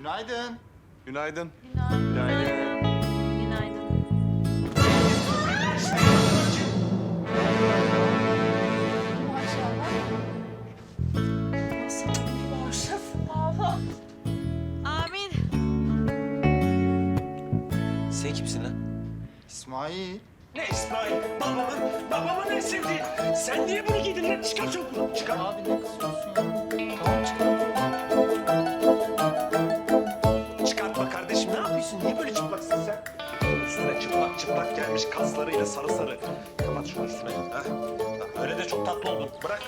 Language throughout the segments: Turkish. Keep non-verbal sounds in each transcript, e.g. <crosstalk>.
Günaydın. Günaydın. Günaydın. Günaydın. Amin. Sen kimsin lan? İsmail. Ne İsmail? Babamın, babamın sevdiği. Sen niye bunu giydin lan? Çıkar çabuk bunu. Çıkar. Abi ne kızıyorsun gelmiş kaslarıyla sarı sarı. Kapat şunu üstüne. Ha? Öyle de çok tatlı oldun. Bırak.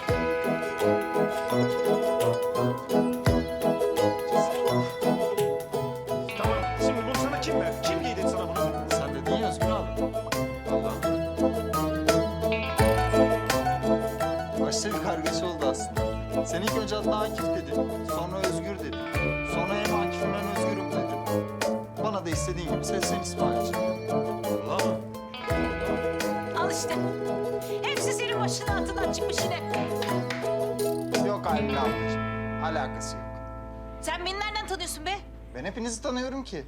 Tamam. Şimdi bunu sana kim verdi? Kim giydi sana bunu? Sen dedin ya Özgür. Başta bir kargaşa oldu aslında. Sen ilk önce adına Akif dedin. Sonra Özgür dedin. Sonra hem Akif'im hem Özgür'üm dedin. Bana da istediğin gibi seslen İsmail'ciğim. Yok ablacığım. Alakası yok. Sen beni nereden tanıyorsun be? Ben hepinizi tanıyorum ki.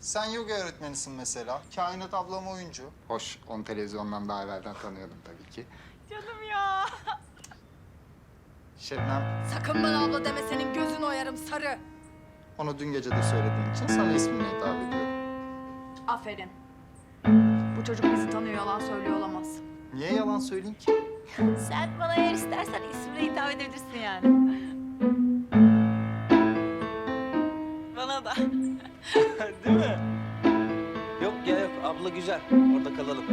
Sen yoga öğretmenisin mesela. Kainat ablam oyuncu. Hoş, onu televizyondan daha evvelden tanıyordum tabii ki. Canım ya. Şebnem, Sakın bana abla deme senin gözün oyarım sarı. onu dün gece de söylediğin için sana ismini hitap ediyorum. Aferin. Bu çocuk bizi tanıyor yalan söylüyor olamaz. Niye yalan söyleyeyim ki? Sen bana eğer istersen ismine hitap edebilirsin yani. Bana da. <laughs> Değil mi? Yok ya yok. Abla güzel. Orada kalalım.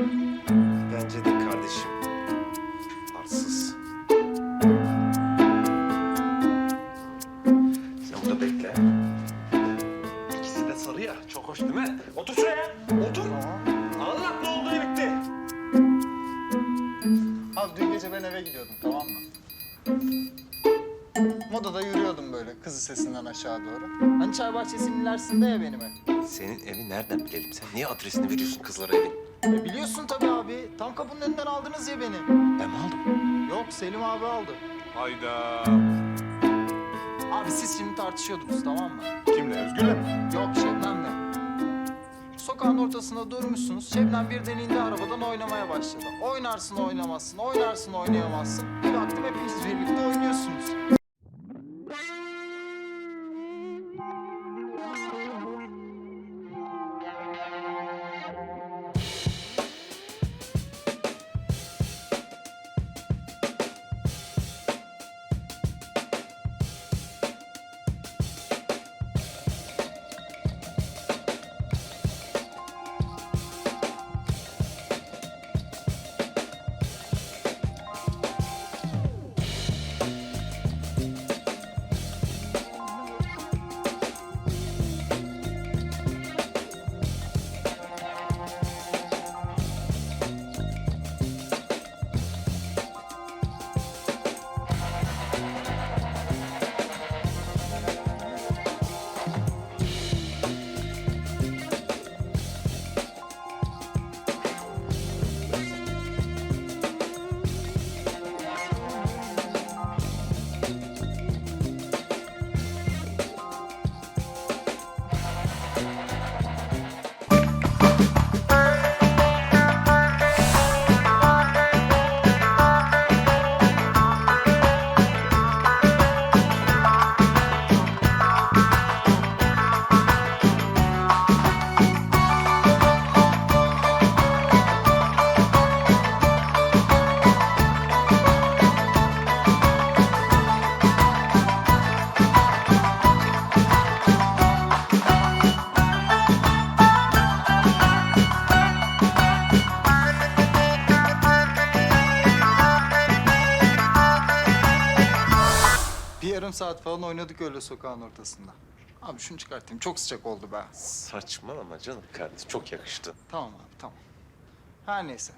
Çay bahçesinin ilerisinde ya benim ev. Senin evi nereden bilelim? Sen niye adresini veriyorsun kızlara evin? E biliyorsun tabii abi. Tam kapının önünden aldınız ya beni. Ben mi aldım? Yok Selim abi aldı. Hayda. Abi siz şimdi tartışıyordunuz tamam mı? Kimle? Özgür'le mi? Yok Şebnem'le. Sokağın ortasında durmuşsunuz. Şebnem birden indi arabadan oynamaya başladı. Oynarsın oynamazsın, oynarsın oynayamazsın. Bir baktım hepiniz birlikte oynuyorsunuz. Yarım saat falan oynadık öyle sokağın ortasında. Abi şunu çıkartayım. Çok sıcak oldu be. Saçmalama canım kardeşim. Çok yakıştı. Tamam abi tamam. Her neyse.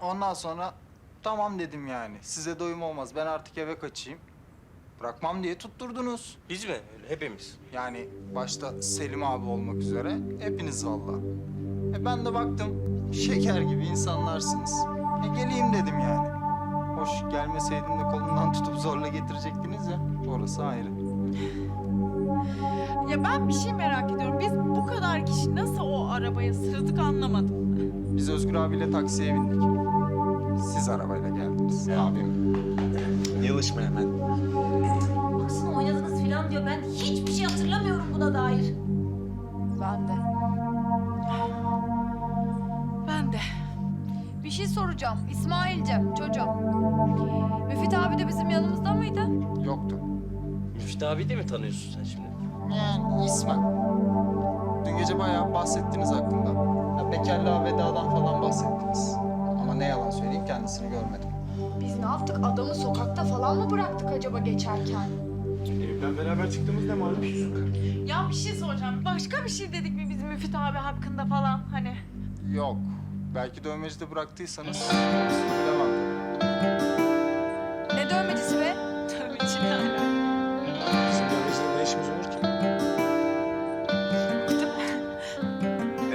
Ondan sonra tamam dedim yani. Size doyum olmaz. Ben artık eve kaçayım. Bırakmam diye tutturdunuz. Biz mi? Öyle hepimiz. Yani başta Selim abi olmak üzere hepiniz valla. E ben de baktım şeker gibi insanlarsınız. E geleyim dedim yani. Hoş gelmeseydim de kolundan tutup zorla getirecektiniz ya. Orası ayrı. Ya ben bir şey merak ediyorum. Biz bu kadar kişi nasıl o arabaya sığdık anlamadım. Biz Özgür abiyle taksiye bindik. Siz arabayla geldiniz. Abim. Yılışma hemen. Baksana oynadınız falan diyor. Ben hiçbir şey hatırlamıyorum buna dair. Ben de. Soracağım. İsmail'cim çocuğum. Müfit abi de bizim yanımızda mıydı? Yoktu. Müftü abi de mi tanıyorsun sen şimdi? Yani ismen. Dün gece bayağı bahsettiniz hakkında. Ya bekarlığa vedadan falan bahsettiniz. Ama ne yalan söyleyeyim kendisini görmedim. Biz ne yaptık? Adamı sokakta falan mı bıraktık acaba geçerken? Evden beraber çıktığımız ne malum? Ya bir şey soracağım. Başka bir şey dedik mi bizim Müfit abi hakkında falan hani? Yok. Belki dövmecide bıraktıysanız bilemem. Ne dövmecisi be? Tabii ki yani. Bizim dövmecide ne işimiz olur ki?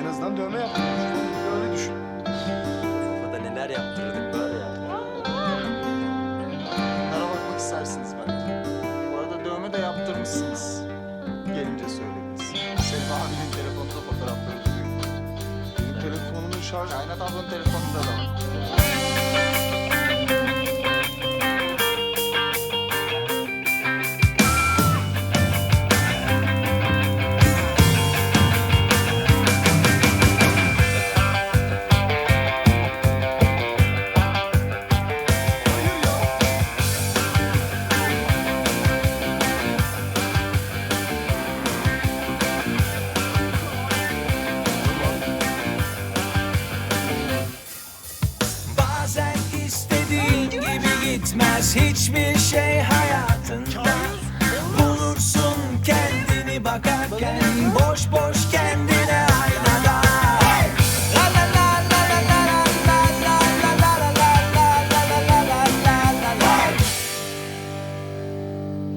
En azından dövme yaptım. Öyle düşün. Kafada neler yaptırdık var ya. Bunlara bakmak istersiniz belki. Bu arada dövme de yaptırmışsınız. Gelince söylediniz. Selim abinin telefonunda fotoğrafları সংস্পর্শ আয়না তদন্তের phone bitmez hiçbir şey hayatında Bulursun kendini bakarken boş boş kendine aynada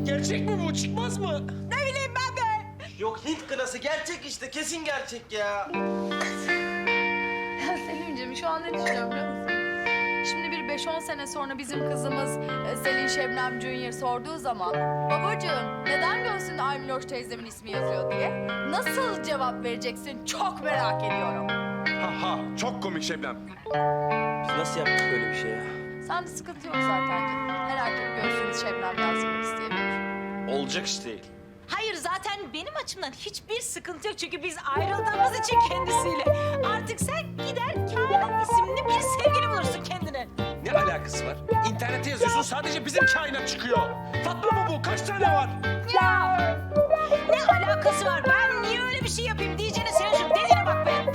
Gerçek mi bu? Çıkmaz mı? Ne bileyim ben de. Yok Hint kınası gerçek işte kesin gerçek ya. Ya Selim'ciğim şu an ne düşünüyorum biliyor musun? Şimdi bir 5-10 sene sonra bizim kızımız e, Selin Şebnem Junior sorduğu zaman babacığım neden göğsünde Aymiloş teyzemin ismi yazıyor diye nasıl cevap vereceksin çok merak ediyorum. Ha ha çok komik Şebnem. Biz nasıl yaptık böyle bir şey ya? Sende sıkıntı yok zaten canım. Her erkek göğsünde Şebnem yazdırmak isteyebilir. Olacak iş değil. Hayır zaten benim açımdan hiçbir sıkıntı yok. Çünkü biz ayrıldığımız için kendisiyle. Artık sen gider Kainat isimli bir sevgili bulursun kendine. Alakası var? İnternete yazıyorsun sadece bizim kainat çıkıyor. Fatma mı bu? Kaç tane var? Ya ne alakası var? Ben niye öyle bir şey yapayım diyeceğine senin şu dediğine bak be.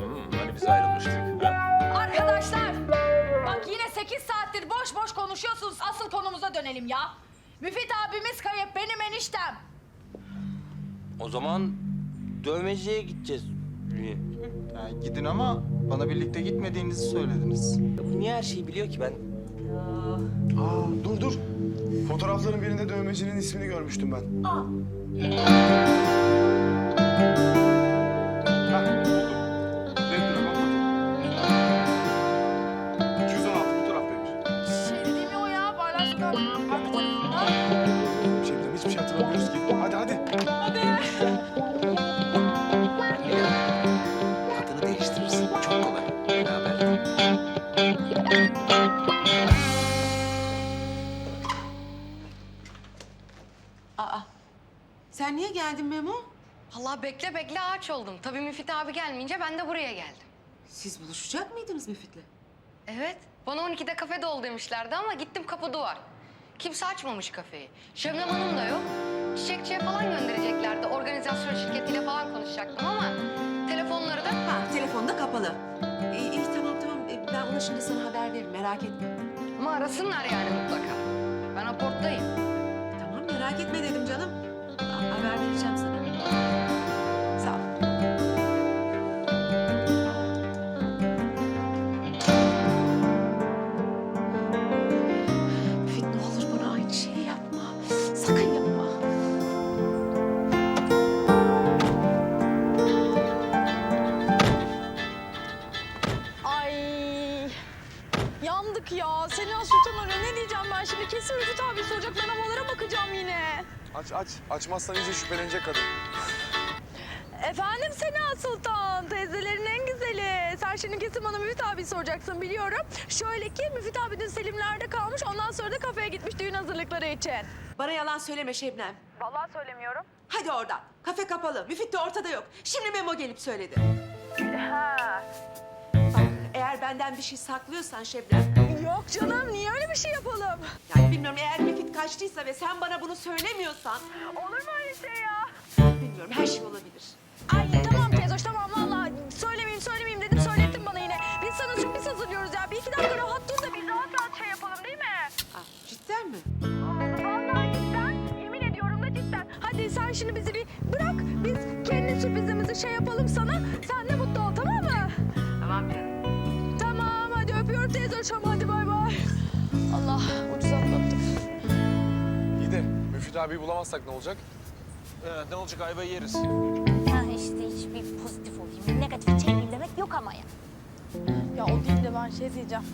Hmm, hani biz ayrılmıştık. Ha? Arkadaşlar bak yine 8 saattir boş boş konuşuyorsunuz. Asıl konumuza dönelim ya. Müfit abimiz kayıp benim eniştem. O zaman dövmeciye gideceğiz. Yani gidin ama bana birlikte gitmediğinizi söylediniz. Ya bu niye her şeyi biliyor ki ben? Aa dur dur. Fotoğrafların birinde dövmecinin ismini görmüştüm ben. Aa, geldin Memo? Allah bekle bekle ağaç oldum. Tabii Müfit abi gelmeyince ben de buraya geldim. Siz buluşacak mıydınız Müfit'le? Evet. Bana 12'de kafede ol demişlerdi ama gittim kapı duvar. Kimse açmamış kafeyi. Şebnem Hanım da yok. Çiçekçiye falan göndereceklerdi. Organizasyon şirketiyle falan konuşacaktım ama telefonları da... Ha, telefonda kapalı. İyi, iyi tamam tamam. Ee, Ben ona şimdi sana haber veririm merak etme. Ama arasınlar yani mutlaka. Ben aporttayım. Tamam merak etme dedim canım. av världens tjänster. Açmazsan iyice şüphelenecek kadın. Efendim Sena Sultan, teyzelerin en güzeli. Sen şimdi kesin bana Müfit abi soracaksın biliyorum. Şöyle ki Müfit abi dün Selimler'de kalmış, ondan sonra da kafeye gitmiş düğün hazırlıkları için. Bana yalan söyleme Şebnem. Vallahi söylemiyorum. Hadi oradan. Kafe kapalı. Müfit de ortada yok. Şimdi Memo gelip söyledi. Bak, eğer benden bir şey saklıyorsan Şebnem... Yok canım, niye öyle bir şey yapalım? Yani bilmiyorum eğer Müfit kaçtıysa ve sen bana bunu söylemiyorsan... Olur mu öyle şey ya? Bilmiyorum her şey olabilir. Ay tamam teyzoş tamam vallahi söylemeyeyim söylemeyeyim dedim söylettin bana yine. Biz sana sürpriz hazırlıyoruz ya. Bir iki dakika rahat dur da biz rahat rahat şey yapalım değil mi? Ah, cidden mi? Vallahi cidden. Yemin ediyorum da cidden. Hadi sen şimdi bizi bir bırak. Biz kendi sürprizimizi şey yapalım sana. Sen de Müfit abiyi bulamazsak ne olacak? Ee, ne olacak ayvayı yeriz. Ha işte hiçbir pozitif olayım, negatif çekeyim demek yok ama ya. Ya o değil de ben şey diyeceğim.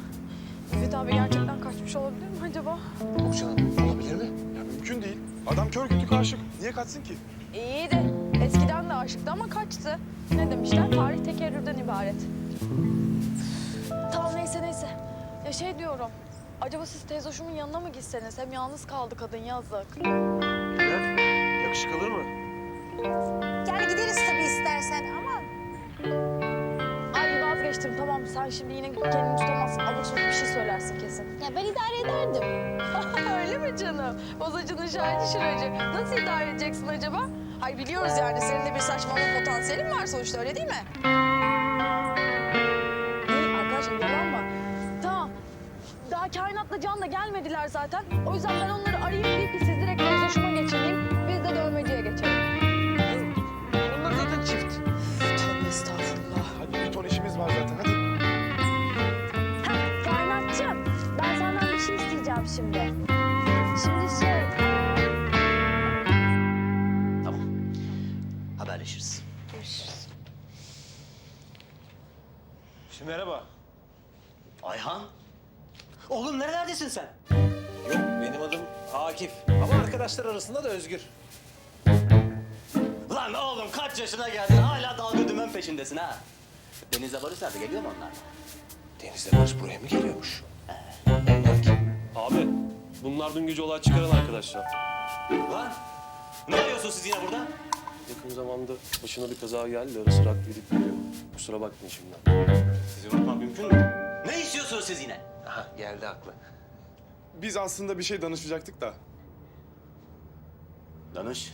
Müfit abi gerçekten kaçmış olabilir mi acaba? Yok canım. Olabilir mi? Ya mümkün değil. Adam kör kütük aşık. Niye kaçsın ki? İyi de eskiden de aşıktı ama kaçtı. Ne demişler? Tarih tekerrürden ibaret. Tamam neyse neyse. Ya şey diyorum. Acaba siz teyzoşumun yanına mı gitseniz? Hem yalnız kaldı kadın yazık. Yakışık alır mı? Yani gideriz tabii istersen ama Ay vazgeçtim tamam. Sen şimdi yine kendini tutamazsın. Sabuk bir şey söylersin kesin. ya ben idare ederdim. <laughs> Öyle mi canım? Bozacının şahidi şıracı. Nasıl idare edeceksin acaba? Ay biliyoruz yani senin de bir saçmalama potansiyelin var sonuçta öyle değil mi? İyi arkadaşlar yalan kainatla can da gelmediler zaten. O yüzden ben onları arayayım deyip ki siz direkt sözleşme geçireyim. Biz de dövmeciye geçelim. Onlar zaten çift. Tövbe estağfurullah. Hadi bir ton işimiz var zaten. Hadi. Ha, kainatçım ben senden bir şey isteyeceğim şimdi. Şimdi şey... Tamam. Haberleşiriz. Şimdi merhaba. Oğlum nerelerdesin sen? Yok benim adım Akif. Ama arkadaşlar arasında da Özgür. Lan oğlum kaç yaşına geldin hala dalga dümen peşindesin ha. Deniz'le Barış nerede geliyor mu onlar? Deniz'le Barış buraya mı geliyormuş? Abi bunlar dün gece olay çıkaran arkadaşlar. Lan ne arıyorsun siz yine burada? Yakın zamanda başına bir kaza geldi. Ara sıra aklı gidip geliyor. Kusura bakmayın şimdiden. Sizi unutmak mümkün mü? İstiyorsunuz siz yine? Aha geldi aklı. Biz aslında bir şey danışacaktık da. Danış.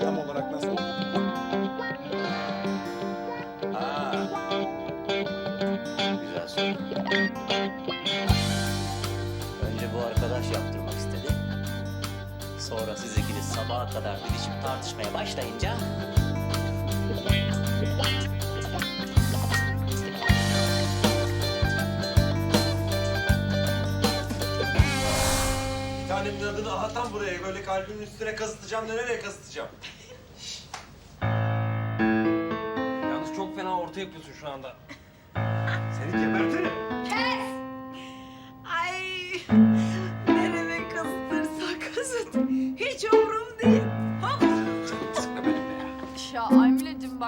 Tam olarak nasıl? Ha. Güzel soru. Önce bu arkadaş yaptırmak istedi. Sonra siz ikiniz sabaha kadar didişip tartışmaya başlayınca... Bir tanemin adını aha tam buraya böyle kalbimin üstüne kazıtacağım da nereye kazıtacağım? Yalnız çok fena orta yapıyorsun şu anda. Seni gebertirim.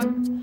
Thank you.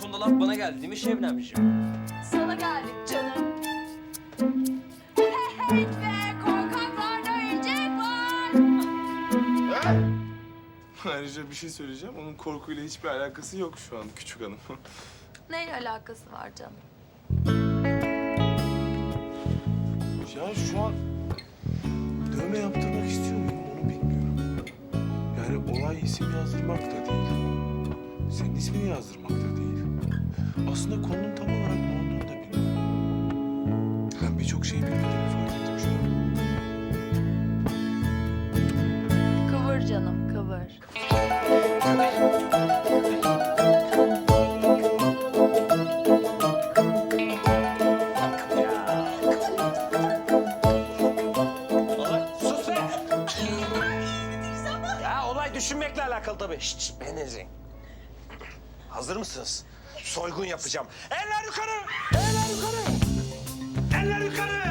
Sonunda laf bana geldi değil mi Şebnemciğim? Sana geldik canım. Hey be korkaklarda incek var. Ayrıca bir şey söyleyeceğim. Onun korkuyla hiçbir alakası yok şu an küçük hanım. <laughs> Neyle alakası var canım? ya şu an dövme yaptırmak istiyor muyum onu bilmiyorum. Yani olay isim yazdırmak da değil. Senin ismini yazdırmak da değil. Aslında konunun tam olarak ne olduğunu da bilmiyorum. Ben birçok şeyi bilmediğimi Soygun yapacağım. Eller yukarı! Eller yukarı! Eller yukarı!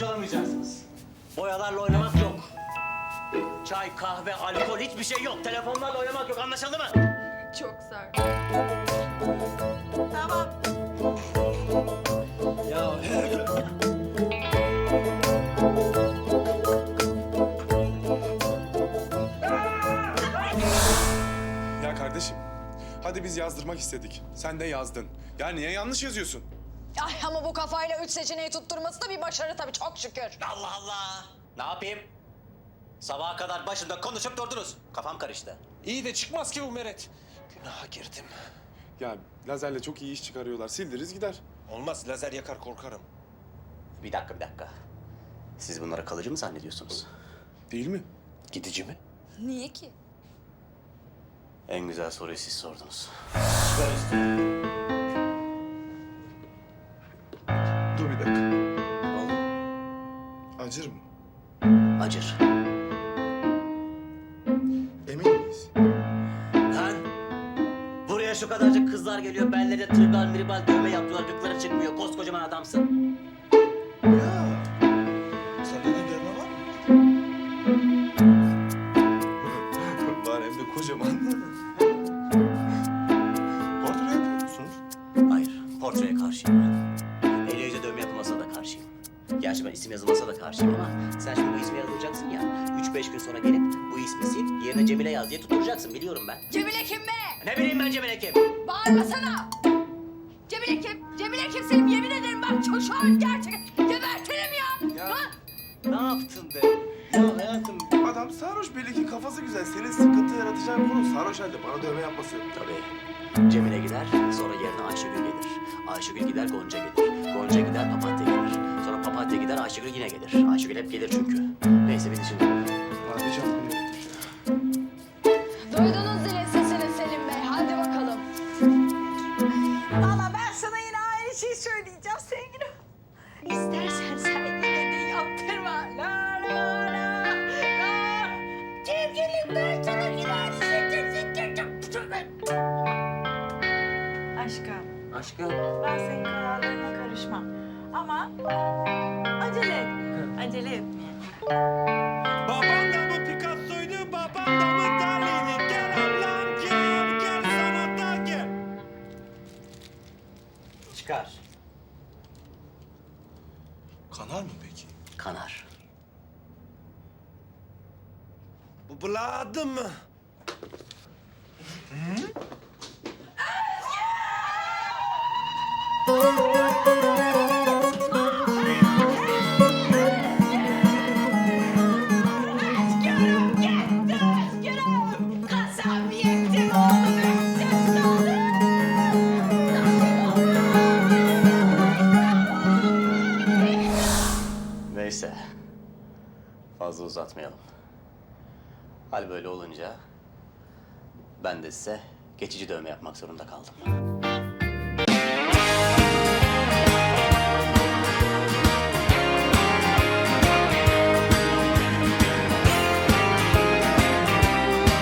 Kurcalamayacaksınız. Boyalarla oynamak yok. Çay, kahve, alkol hiçbir şey yok. Telefonlarla oynamak yok. Anlaşıldı mı? Çok sert. Tamam. Ya Ya kardeşim hadi biz yazdırmak istedik. Sen de yazdın. Ya niye yanlış yazıyorsun? Ay ama bu kafayla üç seçeneği tutturması da bir başarı tabii çok şükür. Allah Allah. Ne yapayım? Sabaha kadar başında konuşup durdunuz. Kafam karıştı. İyi de çıkmaz ki bu Meret. Günaha girdim. Ya lazerle çok iyi iş çıkarıyorlar. Sildiriz gider. Olmaz lazer yakar korkarım. Bir dakika, bir dakika. Siz bunları kalıcı mı zannediyorsunuz? Değil mi? Gidici mi? Niye ki? En güzel soruyu siz sordunuz. Dur Acır mı? acır. Emin miyiz? Lan! Buraya şu kadarcık kızlar geliyor. Bellerine tribal miribal dövme yaptılar. Gıkları çıkmıyor. Koskocaman adamsın. Cemile kim? Bağırmasana. Cemile kim? Cemile kim senin yemin ederim bak şu, şu an gerçekten gebertirim ya. Ha? Ne yaptın be? Ya hayatım. Adam sarhoş belli ki kafası güzel. Senin sıkıntı yaratacağın konu sarhoş halde bana dövme yapması. Tabii. Cemile gider, sonra yerine Ayşegül gelir. Ayşegül gider, Gonca gelir. Gonca gider, Papatya gelir. Sonra Papatya gider, Ayşegül yine gelir. Ayşegül hep gelir çünkü. Neyse beni şimdi. Padişah bunu Buladı mı? Böyle olunca ben de size geçici dövme yapmak zorunda kaldım.